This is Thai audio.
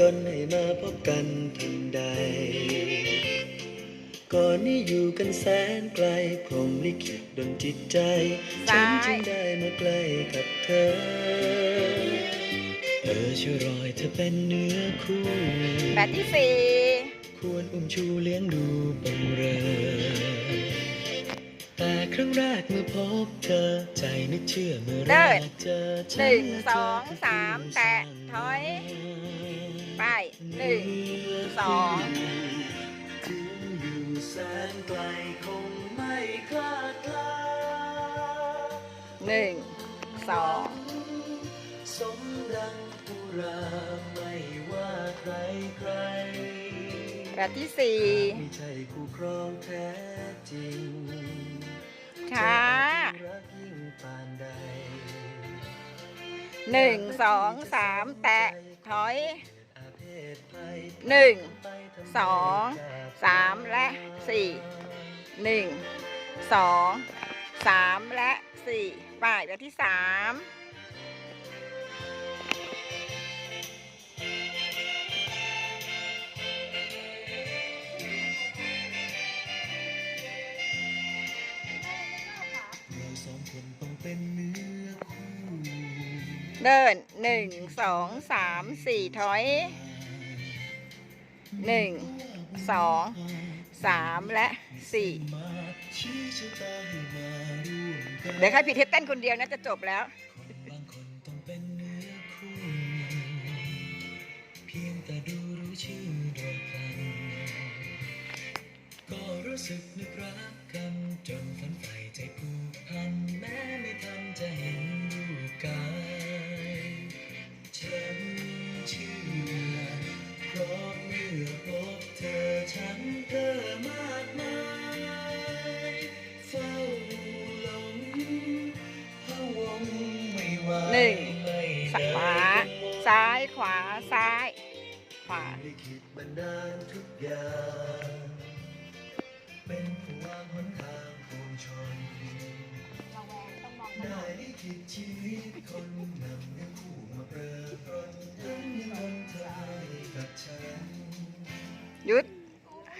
ดนให้มาพบกันทันใด ก่อนนี้อยู่กันแสนไกลพรหมลิขิตดนจิตใจ ฉันจึงได้มาใกล้กับเธอเออช่วยรอยเธอเป็นเนื้อคู่แบบที่สี่ควรอุ้มชูเลี้ยงดูบังเรอ แต่ครั้งแรกเมื่อพบเธอใจนึกเชื่อเมื่อแรกเจอหนึ่งสองสามแตะถอย ไปหนึ่งสองถึงอยู่แสนไกลคงไม่คลาดคลาหนึ่งสองสมดังปุราไม่ว่าใครใครแบบที่สี่ไม่ใช่คู่ครองแท้จริงช้าจะหนึ่งสองสามแตะถอย หนึ่งสองสามและสี่หนึ่งสองสามและสี่ป้ายแบบที่สามเราสองคนต้องเป็นเนื้อคู่เดินหนึ่งสองสามสี่ถอย หนึ่งสองสามและสี่เดี๋ยวใครผิดเทปเต้นคนเดียวนะจะจบแล้วก็รู้สึกนึกรักกัน หนึ่งขวาซ้ายขวาซ้าย ขวาหยุด